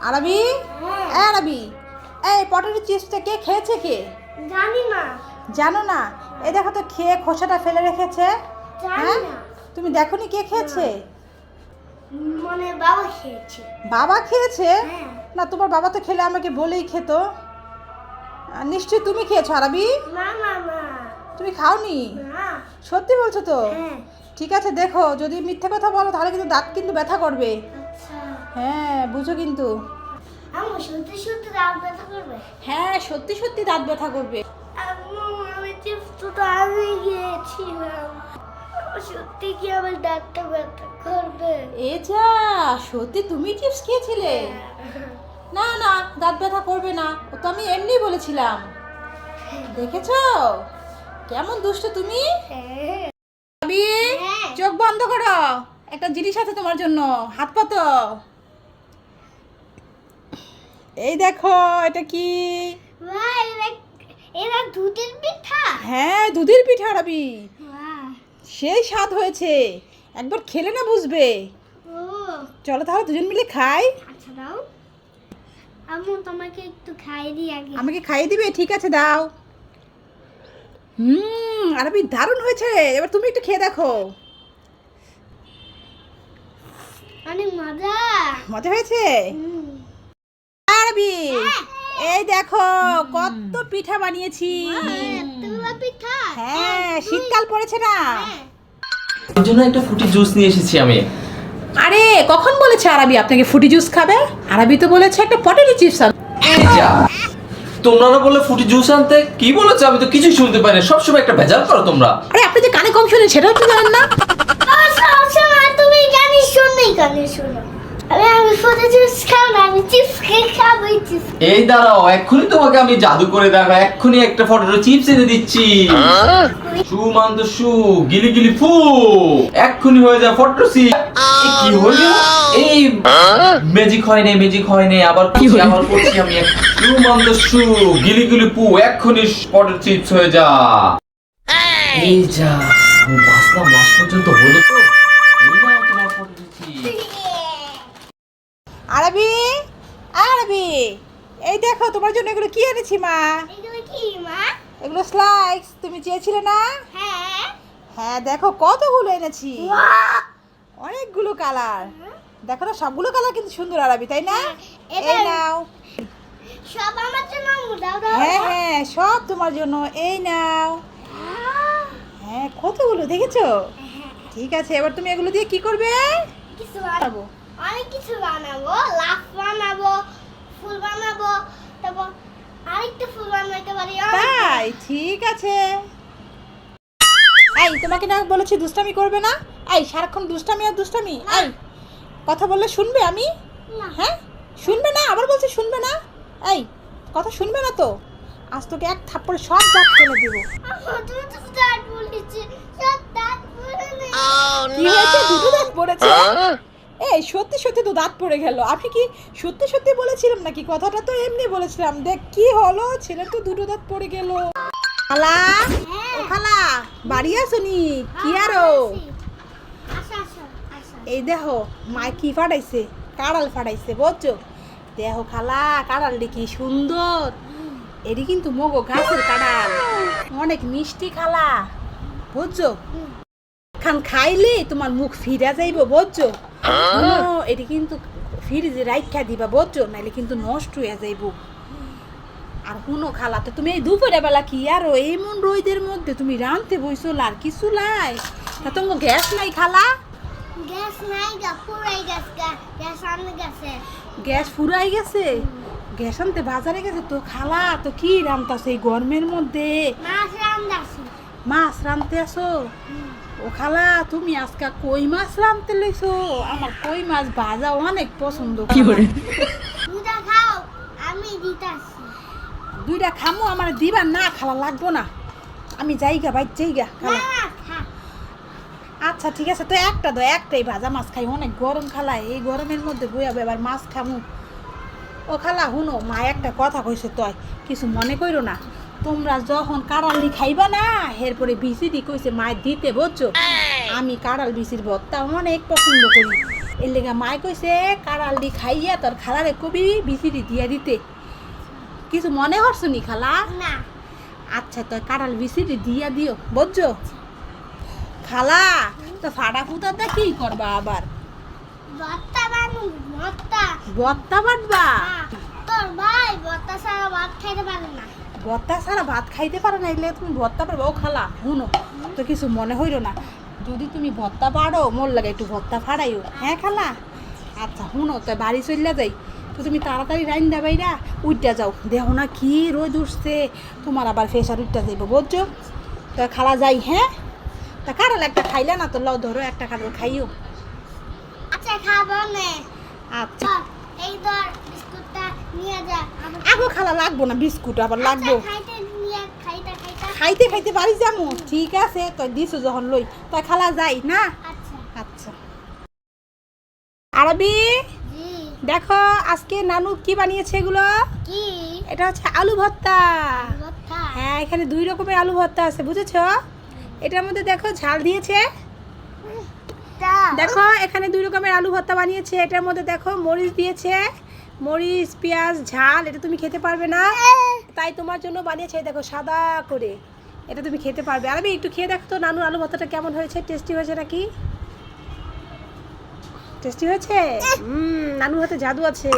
আরবি? হ্যাঁ। এ আরবি এই পটেটো চিপসটা কে খেয়েছে কে? জানি না। জানো না? এই দেখো তো খেয়ে খোসাটা ফেলে রেখেছে। হ্যাঁ? না। তুমি দেখোনি কে খেয়েছে? মানে বাবা খেয়েছে। বাবা খেয়েছে? হ্যাঁ। না তোমার বাবা তো খেলে আমাকে বলেই খেত। নিশ্চয়ই তুমি খেয়েছো আরবি? না না না। তুমি খাওনি? সত্যি বলছো তো? হ্যাঁ। ঠিক আছে দেখো যদি মিথ্যে কথা বলো তাহলে কিন্তু দাঁত কিন্তু ব্যথা করবে। হ্যাঁ বুঝো কিন্তু। সত্যি সত্যি দাঁত ব্যথা করবে? হ্যাঁ সত্যি সত্যি দাঁত ব্যথা করবে। আমি চিপস তো আমি গিয়েছিলাম সত্যি কি আমার দাঁতটা ব্যথা করবে? এ যা সত্যি তুমি চিপস খেয়েছিলে? না না দাঁত ব্যথা করবে না। ও তো আমি এমনি বলেছিলাম। দেখেছ? কেমন দুষ্ট তুমি? হ্যাঁ। হ্যাঁ। চোখ বন্ধ করো। একটা জিনিস আছে তোমার জন্য হাত পাতো। এই দেখো এটা কি? এরা দুধের পিঠা। হ্যাঁ দুধের পিঠা রাবি। সেই স্বাদ হয়েছে। একবার খেলে না বুঝবে। চলো তাহলে দুজন মিলে খাই। আচ্ছা দাও। আম্মু তোমাকে একটু খাইয়ে দিই আগে। আমাকে খাইয়ে দিবে? ঠিক আছে দাও। হুম আরবি দারুণ হয়েছে। এবার তুমি একটু খেয়ে দেখো। অনেক মজা। মজা হয়েছে? হুম। আরবি এই দেখো কত পিঠা বানিয়েছি। হ্যাঁ শীতকাল পড়েছে না? হ্যাঁ। এর জন্য একটা ফুটি জুস নিয়ে এসেছি আমি। আরে কখন বলেছে আরবি? আপনাকে ফুটি জুস খাবে? আরবি তো বলেছে একটা পটেটো চিপস এই যা। তোমরা না বলে ফুটি জুস আনতে? কি বলেছ? আমি তো কিছুই শুনতে পাই না সবসময় একটা ভেজাল করো তোমরা। আরে আপনি যে কানে কম শোনেন সেটাও তো জানেন না। তুমি জানি শুনলেই কানে শোনো। এই দাঁড়াও এক্ষুনি তোমাকে আমি জাদু করে দেখো এক্ষুনি একটা ফটো চিপস এনে দিচ্ছি। মান্ত শু গিলি গিলি ফু। এক্ষুনি হয়ে যায় ফটো চিপ কি হলো? এই ম্যাজিক হয় নাই ম্যাজিক হয় নাই। আবার করছি আবার করছি আমি। মান্ত শু গিলি গিলি পু এক্ষুনি ফটো চিপস হয়ে যা। এই যা আমি বাঁচলাম লাস্ট পর্যন্ত হলো তো এই নাও তোমার ফটো চিপস আরবি আরবি এই দেখো তোমার জন্য এগুলো কি এনেছি মা? এগুলো কি মা? এগুলো স্লাইক্স তুমি চেয়েছিলে না? হ্যাঁ। হ্যাঁ দেখো কতগুলো এনেছি। অনেকগুলো কালার দেখো না সবগুলো কালার কিন্তু সুন্দর আরবি তাই না? হ্যাঁ, এই নাও। সব আমার জন্য দাও দাও। হ্যাঁ হ্যাঁ সব তোমার জন্য। এই নাও। হ্যাঁ কতগুলো দেখেছ? ঠিক আছে এবার তুমি এগুলো দিয়ে কি করবে? কিছু বানাবো। অনেক কিছু বানাবো। লাফ বানাবো ফুল বানাবো তারপর আরেকটা ফুল বানাইতে পারি তাই ঠিক আছে। এই তোমাকে না বলেছি দুষ্টামি করবে না? এই সারাক্ষণ দুষ্টামি আর দুষ্টামি। এই কথা বললে শুনবে আমি? হ্যাঁ? শুনবে না? আবার বলছি শুনবে না? এই কথা শুনবে না তো? আজ তোকে এক থাপ্পড়ে সব দাঁত ফেলে দেবো। কি হয়েছে? দুটো দাঁত পড়েছে। এই সত্যি সত্যি তো দাঁত পড়ে গেল। আমি কি সত্যি সত্যি বলেছিলাম নাকি? কথাটা তো এমনি বলেছিলাম। দেখ কি হলো? ছেলের তো দুটো দাঁত পড়ে গেল। খালা ও খালা বাড়ি আসনি? কি আরও? এই দেখো মায় কি ফাটাইছে? কাড়াল ফাটাইছে বুঝছ? দেখো খালা কাড়ালটি কি সুন্দর। এটি কিন্তু মগো গাছের কাড়াল। অনেক মিষ্টি খালা বুঝছ? খান খাইলে তোমার মুখ ফিরা যাইব বুঝছ? শুনো, এটি কিন্তু ফ্রিজে রাইখা দিবা বুঝছ? নাইলে কিন্তু নষ্ট হয়ে যাইব। আর শুনো খালা তো তুমি এই দুপুরে বেলা কি আর এমন রোদের মধ্যে তুমি রানতে বইছো আর কিছু লাই? তা তোমার গ্যাস নাই খালা? গ্যাস নাই গা পুরাই গ্যাস গ্যাস আনতে গেছে। গ্যাস ফুরাই গেছে? গ্যাস আনতে বাজারে গেছে? তো খালা তো কি রান্তাছে এই গরমের মধ্যে? মাছ রান্দাছি মাছ রানতে আসো? ও খালা তুমি আজকে কই মাছ রানতে লইছো আমার কই মাছ ভাজা অনেক পছন্দ কি করে দুটা খাও আমি দিতাছি। দুইটা খামো আমার দিবা না খালা লাগবো না। আমি যাইগা বাইর যাইগা খালা। খা। আচ্ছা ঠিক আছে তো একটা দো একটাই ভাজা মাছ খাই অনেক গরম খালা এই গরমের মধ্যে বইয়া এবার মাছ খামু। ও খালা হুনো মা একটা কথা কইছে তয় কিছু মনে কইরো না। তোমরা যখন কাড়ালি খাইবা না এরপরে বিসি দি কইছে মায়ের দিতে বুঝছ আমি কাড়াল বিসির ভর্তা অনেক পছন্দ করি। এর লেগা মায় কইছে কাড়ালডি খাইয়া তোর খালারে কবি বিচিরি দিয়া দিতে। কিছু মনে হরছ নি খালা? না। আচ্ছা তো কাঁঠাল বিচিরি দিয়া দিও বুঝছ? খালা তো ফাটা ফুটাতে কি করবা আবার? ভর্তা বানু ভর্তা। বত্তা বাটবা হ্যাঁ, তোর ভাই ভর্তা ছাড়া বত্তা ছাড়া ভাত খাইতে পারো না এলে তুমি ভত্তা পারবে। ও খালা শুনো তো কিছু মনে হইল না। যদি তুমি ভত্তা পারো মোর লাগে একটু ভত্তা ফাড়াইও। হ্যাঁ খালা? আচ্ছা শুনো তো বাড়ি চললে যাই। তো তুমি তাড়াতাড়ি রাইন দা বাইরা উইটা যাও। দেখো না কি রোদ উঠছে তোমার আবার ফেসার উইটা যাইব বুঝছ? তো খালা যাই হ্যাঁ? তা কারাল একটা খাইলে না তো লও ধরো একটা কারাল খাইও। আচ্ছা খাব নে। আচ্ছা। এই ধর বিস্কুটটা নিয়ে যা আমার- আগো খালা লাগবো না বিস্কুট আবার লাগবো। আচ্ছা, খাইতে নিয়ে খাইতে খাইতে। বাড়ি যাব ঠিক আছে তো দিছো যখন লই। তো খালা যাই না? আচ্ছা। আচ্ছা। আরবি? দেখো আজকে নানু কি বানিয়েছে এগুলো? কি? এটা হচ্ছে আলু ভর্তা। হ্যাঁ এখানে দুই রকমের আলু ভর্তা আছে বুঝেছ? এটার মধ্যে দেখো ঝাল দিয়েছে। দেখো এখানে দুই রকমের আলু ভর্তা বানিয়েছে। এটার মধ্যে দেখো মরিচ দিয়েছে। মরিচ পেঁয়াজ ঝাল এটা তুমি খেতে পারবে না। তাই তোমার জন্য বানিয়েছে দেখো সাদা করে। এটা তুমি খেতে পারবে। আর আমি একটু খেয়ে দেখো তো নানুর আলু ভর্তাটা কেমন হয়েছে টেস্টি হয়েছে নাকি? টেস্টি হয়েছে? হুম নানুর হাতে জাদু আছে।